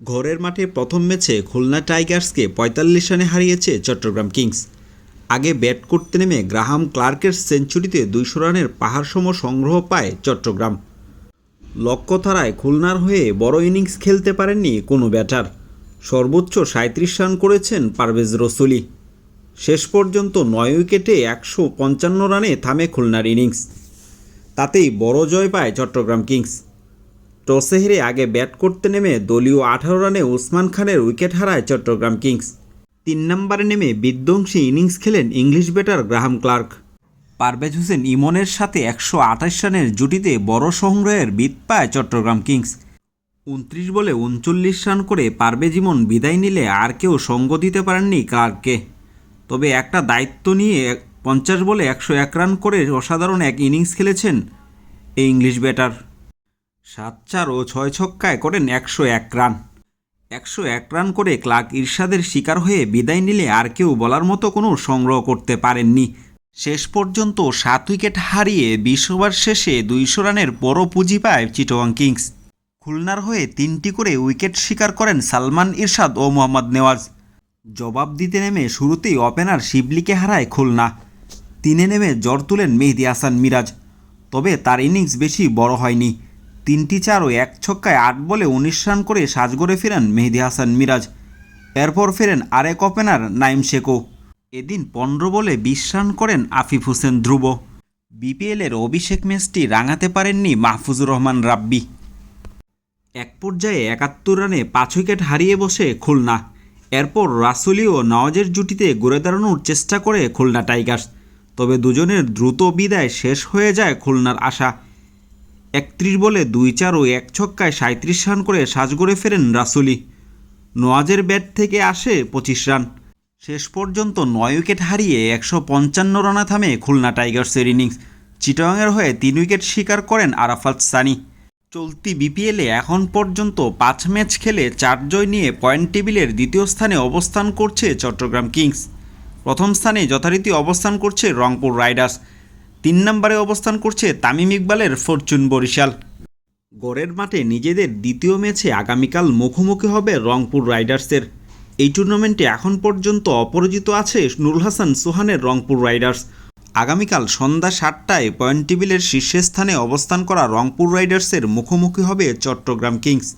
ঘরের মাঠে প্রথম ম্যাচে খুলনা টাইগার্সকে পঁয়তাল্লিশ রানে হারিয়েছে চট্টগ্রাম কিংস। আগে ব্যাট করতে নেমে গ্রাহাম ক্লার্কের সেঞ্চুরিতে দুইশো রানের পাহাড়সম সংগ্রহ পায় চট্টগ্রাম। লক্ষ্যধারায় খুলনার হয়ে বড় ইনিংস খেলতে পারেননি কোনো ব্যাটার। সর্বোচ্চ সাঁত্রিশ রান করেছেন পারভেজ রসুলি। শেষ পর্যন্ত নয় উইকেটে একশো পঞ্চান্ন রানে থামে খুলনার ইনিংস। তাতেই বড় জয় পায় চট্টগ্রাম কিংস। টসে আগে ব্যাট করতে নেমে দলীয় আঠারো রানে উসমান খানের উইকেট হারায় চট্টগ্রাম কিংস। তিন নম্বরে নেমে বিধ্বংসী ইনিংস খেলেন English batter Graham Clarke. Parvez Hossain ইমনের সাথে একশো আঠাশ রানের জুটিতে বড় সংগ্রহের বিদ পায় চট্টগ্রাম কিংস। উনত্রিশ বলে উনচল্লিশ রান করে পারভেজ ইমন বিদায় নিলে আর কেউ সঙ্গ দিতে পারেননি ক্লার্ককে। তবে একটা দায়িত্ব নিয়ে পঞ্চাশ বলে একশো এক রান করে অসাধারণ এক ইনিংস খেলেছেন এই ইংলিশ ব্যাটার। সাত চার ও ছয় ছক্কায় করেন একশো এক রান। একশো এক রান করে ক্লার্ক ইরশাদের শিকার হয়ে বিদায় নিলে আর কেউ বলার মতো কোনো সংগ্রহ করতে পারেননি। শেষ পর্যন্ত সাত উইকেট হারিয়ে বিশ ওভার শেষে দুইশো রানের বড় পুঁজি পায় চিটোয়াং কিংস। খুলনার হয়ে তিনটি করে উইকেট শিকার করেন সালমান ইরশাদ ও মোহাম্মদ নেওয়াজ। জবাব দিতে নেমে শুরুতেই ওপেনার শিবলিকে হারায় খুলনা। তিনে নেমে জ্বর তুলেন মেহেদি হাসান মিরাজ। তবে তার ইনিংস বেশি বড় হয়নি। তিনটি চার ও এক ছক্কায় আট বলে উনিশ রান করে সাজগড়ে ফেরেন মেহেদি হাসান মিরাজ। এরপর ফেরেন আরেক ওপেনার নাইম শেকো এদিন পনেরো বলে বিশ রান করেন আফিফ হোসেন ধ্রুব। বিপিএলের অভিষেক ম্যাচটি রাঙাতে পারেননি মাহফুজুর রহমান রাব্বি। এক পর্যায়ে একাত্তর রানে পাঁচ উইকেট হারিয়ে বসে খুলনা। এরপর রাসুলি ও নওয়াজের জুটিতে ঘুরে দাঁড়ানোর চেষ্টা করে খুলনা টাইগার্স। তবে দুজনের দ্রুত বিদায় শেষ হয়ে যায় খুলনার আশা। একত্রিশ বলে দুই চার ও এক ছক্কায় সাঁত্রিশ রান করে সাজগড়ে ফেরেন রাসুলি। নওয়াজের ব্যাট থেকে আসে পঁচিশ রান। শেষ পর্যন্ত নয় উইকেট হারিয়ে একশো পঞ্চান্ন রানে থামে খুলনা টাইগার্সের ইনিংস। চিটাগাংয়ের হয়ে তিন উইকেট শিকার করেন আরাফাত সানি। চলতি বিপিএলে এখন পর্যন্ত পাঁচ ম্যাচ খেলে চার জয় নিয়ে পয়েন্ট টেবিলের দ্বিতীয় স্থানে অবস্থান করছে চট্টগ্রাম কিংস। প্রথম স্থানে যথারীতি অবস্থান করছে রংপুর রাইডার্স। তিন নম্বরে অবস্থান করছে তামিম ইকবালের ফরচুন বরিশাল। গড়ের মাঠে নিজেদের দ্বিতীয় ম্যাচে আগামীকাল মুখোমুখি হবে রংপুর রাইডার্সের। এই টুর্নামেন্টে এখন পর্যন্ত অপরাজিত আছে নুরুল হাসান সোহানের রংপুর রাইডার্স। আগামীকাল সন্ধ্যা সাতটায় পয়েন্ট টেবিলের শীর্ষস্থানে অবস্থান করা রংপুর রাইডার্সের মুখোমুখি হবে চট্টগ্রাম কিংস।